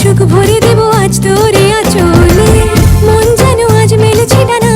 সুখ ভরে দেব আজ তোরে আচলে। মন যেন আজ মেলেছে ডানা